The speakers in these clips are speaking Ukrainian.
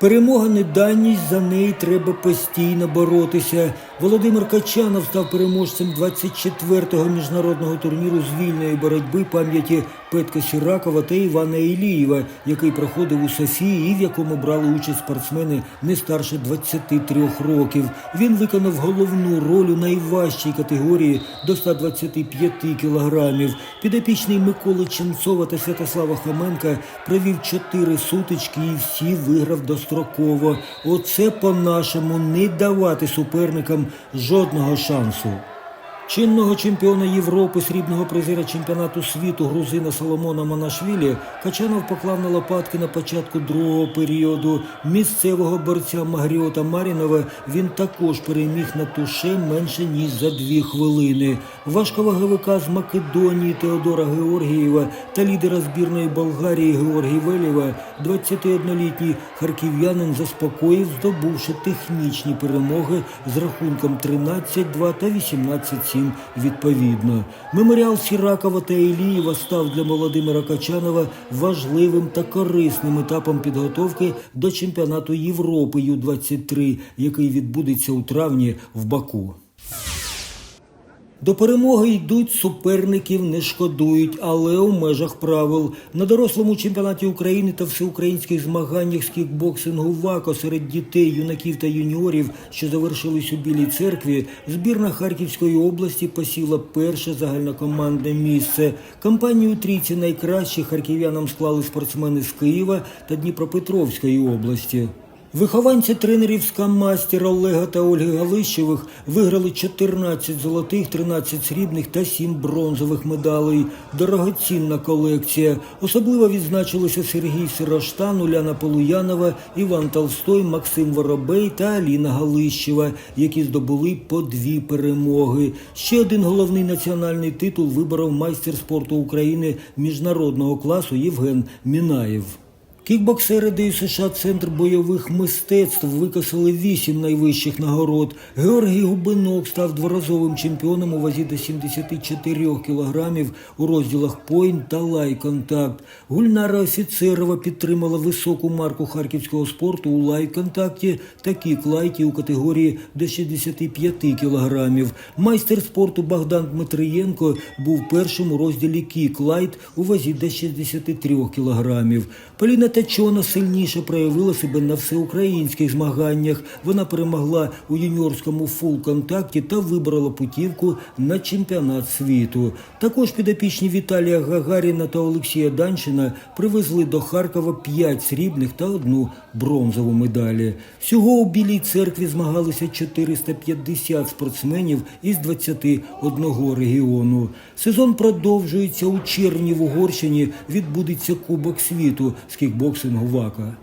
Перемога не даність, за неї треба постійно боротися. Володимир Качанов став переможцем 24-го міжнародного турніру з вільної боротьби пам'яті Петка Сіракова та Івана Ілієва, який проходив у Софії і в якому брали участь спортсмени не старше 23 років. Він виконав головну роль у найважчій категорії до 125 кілограмів. Підопічний Миколи Ченцова та Святослава Хоменка провів чотири сутички і всі виграв достроково. Оце по-нашому не давати суперникам жодного шансу. Чинного чемпіона Європи, срібного призера чемпіонату світу грузина Соломона Манашвілі Качанов поклав на лопатки на початку другого періоду. Місцевого борця Магріота Марінова він також переміг на туше менше ніж за дві хвилини. Важковаговика з Македонії Теодора Георгієва та лідера збірної Болгарії Георгій Велєва 21-літній харків'янин заспокоїв, здобувши технічні перемоги з рахунком 13-2 та 18-7 відповідно. Меморіал Сіракова та Ілієва став для Володимира Качанова важливим та корисним етапом підготовки до чемпіонату Європи Ю-23, який відбудеться у травні в Баку. До перемоги йдуть суперників, не шкодують, але у межах правил. На дорослому чемпіонаті України та всеукраїнських змаганнях з кікбоксингу ВАКО серед дітей, юнаків та юніорів, що завершились у Білій церкві, збірна Харківської області посіла перше загальнокомандне місце. Компанію трійці найкращих харків'янам склали спортсмени з Києва та Дніпропетровської області. Вихованці тренерів з Камастера Олега та Ольги Галищевих виграли 14 золотих, 13 срібних та 7 бронзових медалей. Дорогоцінна колекція. Особливо відзначилися Сергій Сироштан, Уляна Полуянова, Іван Толстой, Максим Воробей та Аліна Галищева, які здобули по дві перемоги. Ще один головний національний титул виборов майстер спорту України міжнародного класу Євген Мінаєв. Кікбоксери ДЮСШ Центр бойових мистецтв викосили вісім найвищих нагород. Георгій Губинок став дворазовим чемпіоном у вазі до 74 кілограмів у розділах пойнт та лай-контакт. Гульнара Офіцерова підтримала високу марку харківського спорту у лай-контакті та кік-лайті у категорії до 65 кілограмів. Майстер спорту Богдан Дмитрієнко був першим у розділі кік-лайт у вазі до 63 кілограмів. Поліна Тачона сильніше проявила себе на всеукраїнських змаганнях. Вона перемогла у юніорському фул-контакті та вибрала путівку на чемпіонат світу. Також підопічні Віталія Гагаріна та Олексія Данчина привезли до Харкова 5 срібних та одну бронзову медалі. Всього у Білій церкві змагалися 450 спортсменів із 21 регіону. Сезон продовжується у червні в Угорщині. Відбудеться Кубок світу з кікбоксингу ВАКа.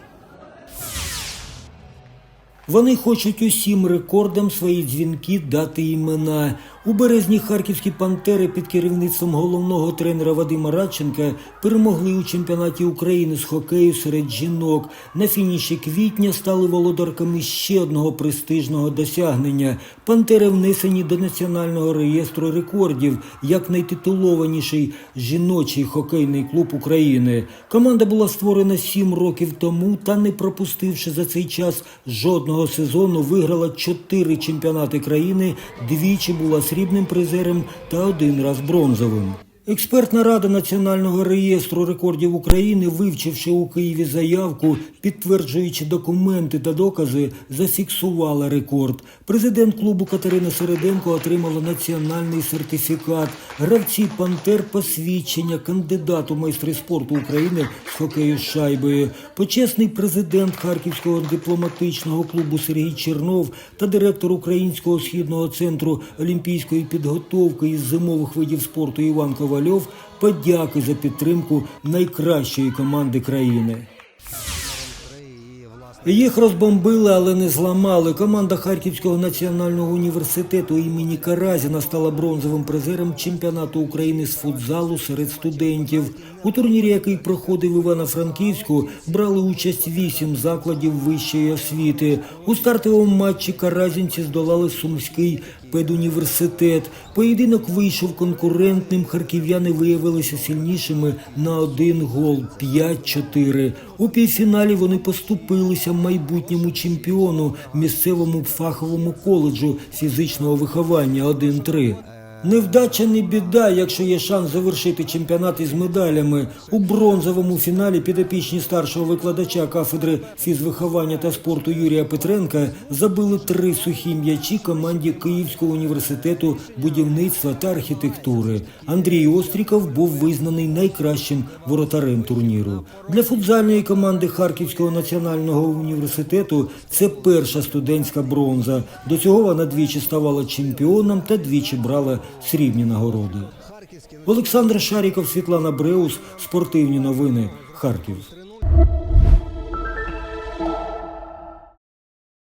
Вони хочуть усім рекордам свої дзвінки дати імена. У березні харківські пантери під керівництвом головного тренера Вадима Радченка перемогли у чемпіонаті України з хокею серед жінок. На фініші квітня стали володарками ще одного престижного досягнення. Пантери внесені до національного реєстру рекордів як найтитулованіший жіночий хокейний клуб України. Команда була створена сім років тому та, не пропустивши за цей час жодного сезону, виграла чотири чемпіонати країни, двічі була срібним призером та один раз бронзовим. Експертна рада Національного реєстру рекордів України, вивчивши у Києві заявку, підтверджуючи документи та докази, зафіксувала рекорд. Президент клубу Катерина Середенко отримала національний сертифікат. Гравці Пантер посвідчення, кандидат у майстри спорту України з хокею з шайбою. Почесний президент Харківського дипломатичного клубу Сергій Чернов та директор Українського східного центру олімпійської підготовки із зимових видів спорту Іван Ковальов подяки за підтримку найкращої команди країни. Їх розбомбили, але не зламали. Команда Харківського національного університету імені Каразіна стала бронзовим призером чемпіонату України з футзалу серед студентів. У турнірі, який проходив Івано-Франківську, брали участь вісім закладів вищої освіти. У стартовому матчі каразінці здолали Сумський педуніверситет. Поєдинок вийшов конкурентним. Харків'яни виявилися сильнішими на один гол 5-4. У півфіналі вони поступилися майбутньому чемпіону місцевому фаховому коледжу фізичного виховання 1-3. Невдача не біда, якщо є шанс завершити чемпіонат із медалями. У бронзовому фіналі підопічні старшого викладача кафедри фізвиховання та спорту Юрія Петренка забили три сухі м'ячі команді Київського університету будівництва та архітектури. Андрій Остріков був визнаний найкращим воротарем турніру. Для футзальної команди Харківського національного університету це перша студентська бронза. До цього вона двічі ставала чемпіоном та двічі брала срібні нагороди. Олександр Шаріков, Світлана Бреус, спортивні новини, Харків.